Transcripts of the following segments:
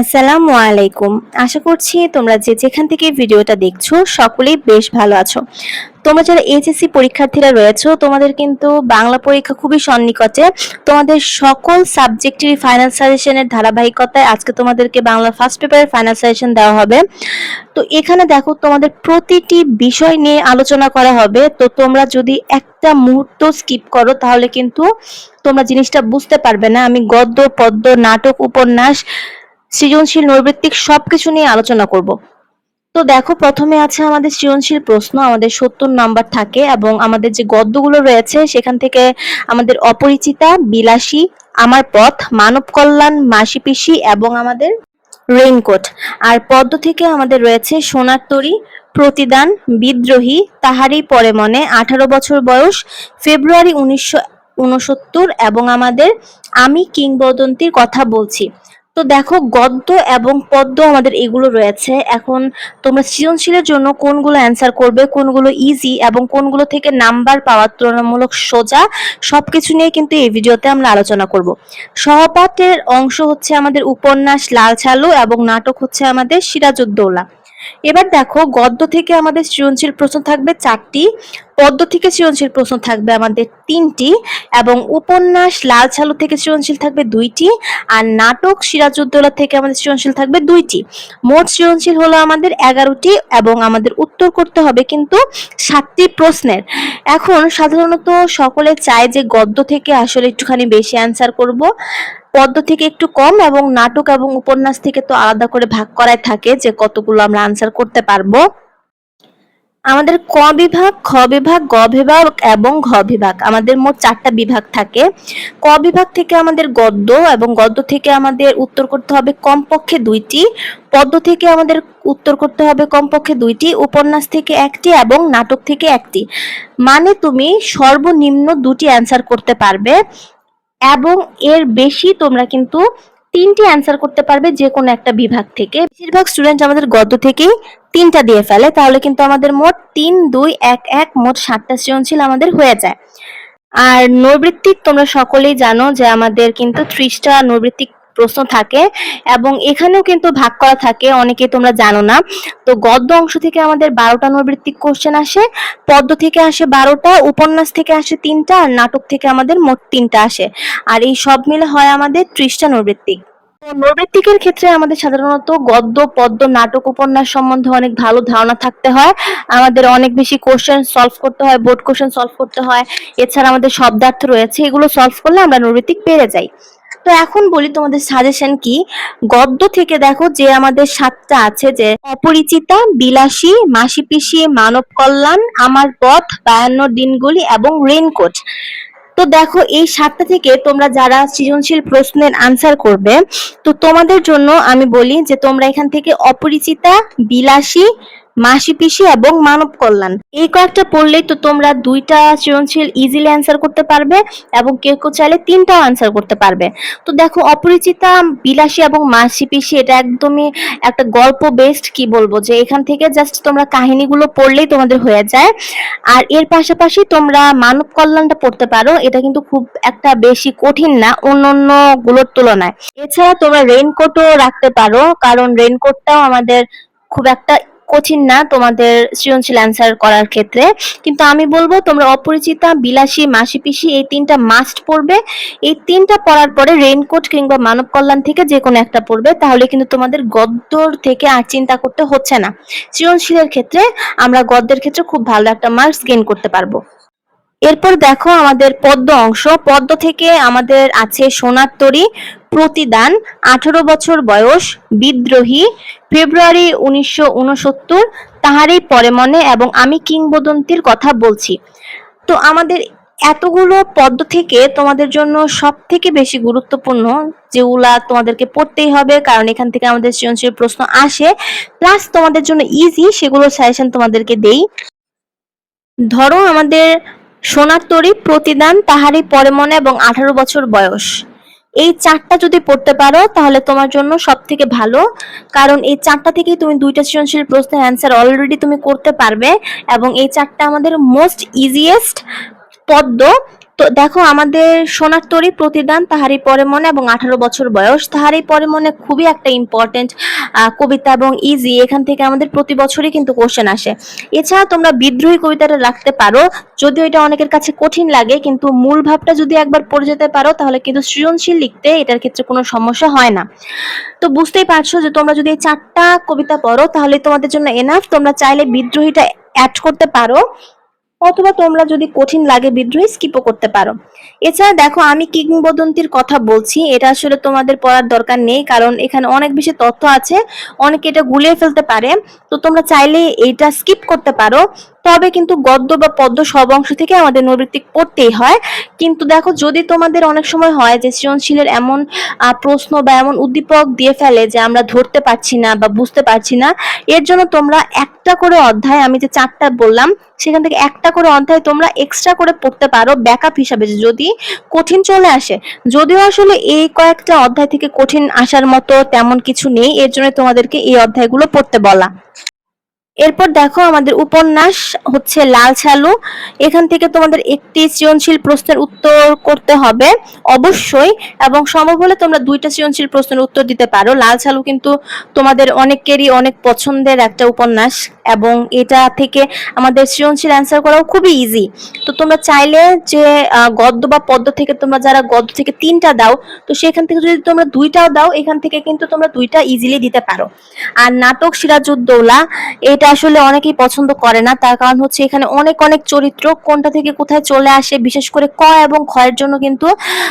আসসালামু আলাইকুম আশা করছি তোমরা যে যেখান থেকে ভিডিওটা দেখছ, সকলেই বেশ ভালো আছো। তোমরা যারা এইচএসসি পরীক্ষার্থীরা রয়েছো, তোমাদের কিন্তু বাংলা পরীক্ষা খুবই সন্নিকটে। তোমাদের সকল সাবজেক্টেরই ফাইনাল সাজেশনের ধারাবাহিকতায় আজকে তোমাদেরকে বাংলা ফার্স্ট পেপারের ফাইনাল সাজেশন দেওয়া হবে। তো এখানে দেখো, তোমাদের প্রতিটি বিষয় নিয়ে আলোচনা করা হবে। তো তোমরা যদি একটা মুহূর্ত স্কিপ করো, তাহলে কিন্তু তোমরা জিনিসটা বুঝতে পারবে না। আমি গদ্য, পদ্য, নাটক, উপন্যাস সৃজনশীল নৈবৃত্তিক সবকিছু নিয়ে আলোচনা করব। তো দেখো, প্রথমে আছে আমাদের সৃজনশীল প্রশ্ন, আমাদের সত্তর নাম্বার থাকে এবং আমাদের যে গদ্যগুলো রয়েছে, সেখান থেকে আমাদের অপরিচিতা, বিলাসী, আমার পথ, মানব কল্যাণ, মাসি পিসি এবং আমাদের রেইনকোট। আর পদ্ম থেকে আমাদের রয়েছে সোনার তরী, প্রতিদান, বিদ্রোহী, তাহারই পরে মনে, আঠারো বছর বয়স, ফেব্রুয়ারি উনিশশো উনসত্তর এবং আমাদের আমি কিংবদন্তির কথা বলছি। তো দেখো, গদ্য এবং পদ্য আমাদের এগুলো রয়েছে। এখন তোমরা সৃজনশীলের জন্য কোনগুলো অ্যান্সার করবে, কোনগুলো ইজি এবং কোনগুলো থেকে নাম্বার পাওয়ার তুলনামূলক সোজা সব কিছু নিয়ে কিন্তু এই ভিডিওতে আমরা আলোচনা করব। সহপাঠের অংশ হচ্ছে আমাদের উপন্যাস লাল ছালু এবং নাটক হচ্ছে আমাদের সিরাজউদ্দৌলা। এবার দেখো, গদ্য থেকে আমাদের সৃজনশীল প্রশ্ন থাকবে চারটি, পদ্য থেকে সৃজনশীল প্রশ্ন থাকবে আমাদের তিনটি, এবং উপন্যাস লাল ছালু থেকে সৃজনশীল থাকবে দুইটি, আর নাটক সিরাজউদ্দৌলা থেকে আমাদের সৃজনশীল থাকবে দুইটি। মোট সৃজনশীল হলো আমাদের এগারোটি, এবং আমাদের উত্তর করতে হবে কিন্তু সাতটি প্রশ্নের। এখন সাধারণত সকলে চায় যে গদ্য থেকে আসলে একটুখানি বেশি অ্যান্সার করব। পদ্য থেকে একটু কম এবং নাটক এবং উপন্যাস থেকে তো আলাদা করে ভাগ করাই থাকে যে কতগুলো আমরা আনসার করতে পারব। আমাদের ক বিভাগ, খ বিভাগ, গ বিভাগ এবং ঘ বিভাগ। আমাদের মোট চারটা বিভাগ থাকে। ক বিভাগ থেকে আমাদের গদ্য এবং গদ্য থেকে আমাদের উত্তর করতে হবে কমপক্ষে দুইটি। পদ্য থেকে আমাদের উত্তর করতে হবে কমপক্ষে দুইটি, উপন্যাস থেকে একটি এবং নাটক থেকে একটি। মানে তুমি সর্বনিম্ন দুটি অ্যান্সার করতে পারবে। এবং এর বেশি তোমরা কিন্তু তিনটি অ্যান্সার করতে পারবে যে কোনো একটা বিভাগ থেকে। বেশিরভাগ স্টুডেন্ট আমাদের গদ্য থেকেই তিনটা দিয়ে ফেলে, তাহলে কিন্তু আমাদের মোট তিন, দুই, এক এক, মোট সাতটা সৃজনশীল আমাদের হয়ে যায়। আর নৈবৃত্তিক তোমরা সকলেই জানো যে আমাদের কিন্তু ত্রিশটা নৈবৃত্তিক প্রশ্ন থাকে এবং এখানেও কিন্তু ভাগ করা থাকে, অনেকে তোমরা জানো না। তো গদ্য অংশ থেকে আমাদের বারোটা নৈবৃত্তিক কোশ্চেন আসে, পদ্য থেকে আসে বারোটা, উপন্যাস থেকে আসে তিনটা, আর নাটক থেকে আমাদের মোট তিনটা আসে। আর এই সব মিলে হয় আমাদের ত্রিশটা নৈবৃত্তিক। নৈবৃত্তিকের ক্ষেত্রে আমাদের সাধারণত গদ্য, পদ্য, নাটক, উপন্যাস সম্বন্ধে অনেক ভালো ধারণা থাকতে হয়। আমাদের অনেক বেশি কোশ্চেন সলভ করতে হয় বোর্ড কোশ্চেন সলভ করতে হয়। এছাড়া আমাদের শব্দার্থ রয়েছে, এগুলো সলভ করলে আমরা নৈবৃত্তিক পেরে যাই। তো এখন বলি তোমাদের সাজেশন কি? গদ্য থেকে দেখো যে আমাদের সাতটা আছে যে, অপরিচিতা, বিলাসী মাসি পিসি মানব কল্যাণ, আমার পথ, বায়ান্ন দিনগুলি এবং রেইনকোট তো দেখো এই সাতটা থেকে তোমরা যারা সৃজনশীল প্রশ্নের আনসার করবে, তো তোমাদের জন্য আমি বলি যে তোমরা এখান থেকে অপরিচিতা, বিলাসী মাসি পিসি এবং মানব কল্যাণ এই কয়েকটা পড়লেই তো তোমরা দুইটা সৃজনশীল ইজিলি অ্যান্সার করতে পারবে এবং কেউ কেউ চাইলে তিনটাও অ্যান্সার করতে পারবে। তো দেখো, অপরিচিতা, বিলাসী এবং মাসি পিসি এটা একদমই একটা গল্প বেসড কি বলব? যে এখান থেকে জাস্ট তোমরা কাহিনীগুলো পড়লেই তোমাদের হয়ে যায়। আর এর পাশাপাশি তোমরা মানব কল্যাণটা পড়তে পারো, এটা কিন্তু খুব একটা বেশি কঠিন না অন্য অন্যগুলোর তুলনায়। এছাড়া তোমরা রেইনকোটও রাখতে পারো, কারণ রেইনকোটটাও আমাদের খুব একটা কঠিন না তোমাদের সৃজনশীল অ্যান্সার করার ক্ষেত্রে। কিন্তু আমি বলব, তোমরা অপরিচিতা, বিলাসী মাসি পিসি এই তিনটা মাস্ট পড়বে। এই তিনটা পড়ার পরে রেইনকোট কিংবা মানব কল্যাণ থেকে যে কোনো একটা পড়বে। তাহলে কিন্তু তোমাদের গদ্যর থেকে আর চিন্তা করতে হচ্ছে না। সৃজনশীলের ক্ষেত্রে আমরা গদ্যের ক্ষেত্রে খুব ভালো একটা মার্কস গেইন করতে পারব। এরপর দেখো আমাদের পদ্ম অংশ। পদ্ম থেকে আমাদের আছে সোনার তরী, প্রতিদান, আঠারো বছর বয়স, বিদ্রোহী, ফেব্রুয়ারি উনিশশো উনসত্তর, তাহারই পরে মনে এবং আমি কিংবদন্তির কথা বলছি। তো আমাদের এতগুলো পদ্ম থেকে তোমাদের জন্য সব থেকে বেশি গুরুত্বপূর্ণ যেগুলা তোমাদেরকে পড়তেই হবে, কারণ এখান থেকে আমাদের সৃজনশীল প্রশ্ন আসে। প্লাস তোমাদের জন্য ইজি সেগুলো সাজেশন তোমাদেরকে দেই। ধরো আমাদের সোনার তরী প্রতিদান তাহারি পরে মনে এবং আঠারো বছর বয়স। এই চারটা যদি পড়তে পারো, তাহলে তোমার জন্য সব থেকে ভালো। কারণ এই চারটা থেকেই তুমি দুইটা সৃজনশীল প্রশ্নের অ্যান্সার অলরেডি তুমি করতে পারবে এবং এই চারটা আমাদের মোস্ট ইজিয়েস্ট পদ্ম। তো দেখো, আমাদের সোনার তরী প্রতিদান তাহারই পরে মনে এবং আঠারো বছর বয়স তাহারই পরে মনে খুবই একটা ইম্পর্টেন্ট কবিতা এবং ইজি এখান থেকে আমাদের প্রতি বছরই কিন্তু কোশ্চেন আসে। এছাড়া তোমরা বিদ্রোহী কবিতাটা রাখতে পারো, যদিও এটা অনেকের কাছে কঠিন লাগে, কিন্তু মূল ভাবটা যদি একবার পড়ে যেতে পারো, তাহলে কিন্তু সৃজনশীল লিখতে এটার ক্ষেত্রে কোনো সমস্যা হয় না। তো বুঝতেই পারছ যে তোমরা যদি চারটা কবিতা পড়ো, তাহলে তোমাদের জন্য এনাফ তোমরা চাইলে বিদ্রোহীটা অ্যাড করতে পারো। অথবা তোমরা যদি কঠিন লাগে বিদ্রোহী স্কিপও করতে পারো। এছাড়া দেখো, আমি কিংবদন্তির কথা বলছি, এটা আসলে তোমাদের পড়ার দরকার নেই, কারণ এখানে অনেক বেশি তথ্য আছে, অনেকে এটা গুলিয়ে ফেলতে পারে। তো তোমরা চাইলে এটা স্কিপ করতে পারো। তবে কিন্তু গদ্য বা পদ্য সব অংশ থেকে আমাদের নৈবৃত্তিক পড়তেই হয়। কিন্তু দেখো, যদি তোমাদের অনেক সময় হয় যে সৃজনশীলের এমন প্রশ্ন বা এমন উদ্দীপক দিয়ে ফেলে যে আমরা ধরতে পারছি না বা বুঝতে পারছি না, এর জন্য তোমরা একটা করে অধ্যায়, আমি যে চারটা বললাম, সেখান থেকে একটা করে অধ্যায় তোমরা এক্সট্রা করে পড়তে পারো ব্যাকআপ হিসাবে যদি কঠিন চলে আসে। যদিও আসলে এই কয়েকটা অধ্যায় থেকে কঠিন আসার মতো তেমন কিছু নেই, এর জন্য তোমাদেরকে এই অধ্যায়গুলো পড়তে বলা। এরপর দেখো আমাদের উপন্যাস হচ্ছে লাল ছালু। এখান থেকে তোমাদের একটি সৃজনশীল প্রশ্নের উত্তর করতে হবে, অবশ্যই। এবং সম্ভব হলে তোমরা দুইটা সৃজনশীল প্রশ্নের উত্তর দিতে পারো। লাল ছালু কিন্তু তোমাদের অনেকেরই অনেক পছন্দের একটা উপন্যাস। এবং এটা থেকে আমাদের সৃজনশীল অ্যান্সার করাও খুবই ইজি তো তোমরা চাইলে যে গদ্য বা পদ্য থেকে তোমরা যারা গদ্য থেকে তিনটা দাও তো সেখান থেকে যদি তোমরা দুইটাও দাও এখান থেকে কিন্তু তোমরা দুইটা ইজিলি দিতে পারো। আর নাটক সিরাজউদ্দৌলা এটা আসলে অনেকেই পছন্দ করে না। তার কারণ হচ্ছে এখানে অনেক অনেক চরিত্র কোনটা থেকে কোথায় চলে আসে বিশেষ করে ক এবং খয়ের জন্য কিন্তু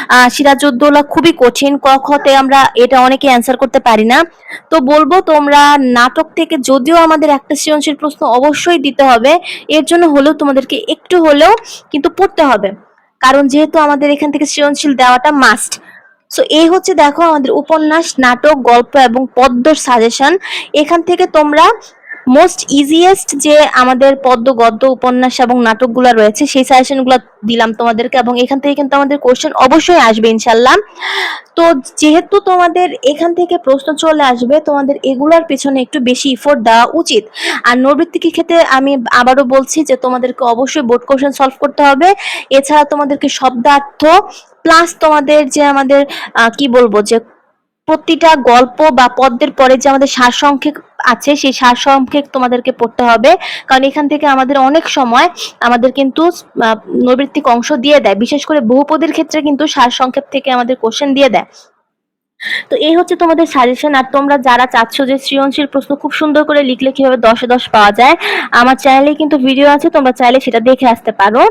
আহ, সিরাজউদ্দৌলা খুবই কঠিন। ক খতে আমরা এটা অনেকে অ্যান্সার করতে পারি না। তো বলব তোমরা নাটক থেকে যদিও আমাদের একটা সৃজনশীল প্রশ্ন অবশ্যই দিতে হবে। এর জন্য হলেও তোমাদেরকে একটু হলেও কিন্তু পড়তে হবে। কারণ যেহেতু আমাদের এখান থেকে সৃজনশীল দেওয়াটা মাস্ট সো এই হচ্ছে দেখো আমাদের উপন্যাস, নাটক, গল্প এবং পদ্মর সাজেশন এখান থেকে তোমরা মোস্ট ইজিয়েস্ট যে আমাদের পদ্য গদ্য, উপন্যাস এবং নাটকগুলো রয়েছে, সেই সাজেশনগুলো দিলাম তোমাদেরকে এবং এখান থেকে কিন্তু আমাদের কোশ্চেন অবশ্যই আসবে ইনশাল্লাহ তো যেহেতু তোমাদের এখান থেকে প্রশ্ন চলে আসবে, তোমাদের এগুলোর পেছনে একটু বেশি ইফোর্ট দেওয়া উচিত। আর নৈবৃত্তিকের ক্ষেত্রে আমি আবারও বলছি যে তোমাদেরকে অবশ্যই বোর্ড কোশ্চেন সলভ করতে হবে। এছাড়া তোমাদেরকে শব্দার্থ প্লাস তোমাদের যে আমাদের কি বলব যে প্রতিটা গল্প বা পদ্মের পরে যে আমাদের সারসংক্ষেপ আছে, সেই সারসংক্ষেপ তোমাদেরকে পড়তে হবে। কারণ এখান থেকে আমাদের অনেক সময় আমাদের কিন্তু নৈবৃত্তিক অংশ দিয়ে দেয়। বিশেষ করে বহুপদের ক্ষেত্রে কিন্তু সারসংক্ষেপ থেকে আমাদের কোশ্চেন দিয়ে দেয়। তো এই হচ্ছে তোমাদের সাজেশন আর তোমরা যারা চাচ্ছ যে সৃজনশীল প্রশ্ন খুব সুন্দর করে লিখলে কীভাবে দশে দশ পাওয়া যায়, আমার চ্যানেলে কিন্তু ভিডিও আছে, তোমরা চাইলে সেটা দেখে আসতে পারো।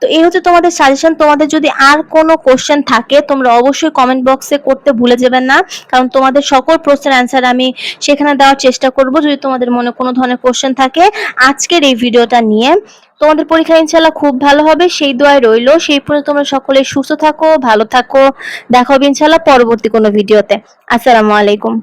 তো এই হচ্ছে তোমাদের সাজেশন তোমাদের যদি আর কোনো কোশ্চেন থাকে, তোমরা অবশ্যই কমেন্ট বক্সে করতে ভুলে যাবেন না, কারণ তোমাদের সকল প্রশ্নের অ্যান্সার আমি সেখানে দেওয়ার চেষ্টা করব, যদি তোমাদের মনে কোনো ধরনের কোশ্চেন থাকে আজকের এই ভিডিওটা নিয়ে। তোমাদের পরীক্ষা ইনশাল্লাহ খুব ভালো হবে, সেই দোয়ায় রইল। সেই পর্যন্ত তোমরা সকলে সুস্থ থাকো, ভালো থাকো। দেখা হবে ইনশাল্লাহ পরবর্তী কোনো ভিডিওতে। আসসালামু আলাইকুম।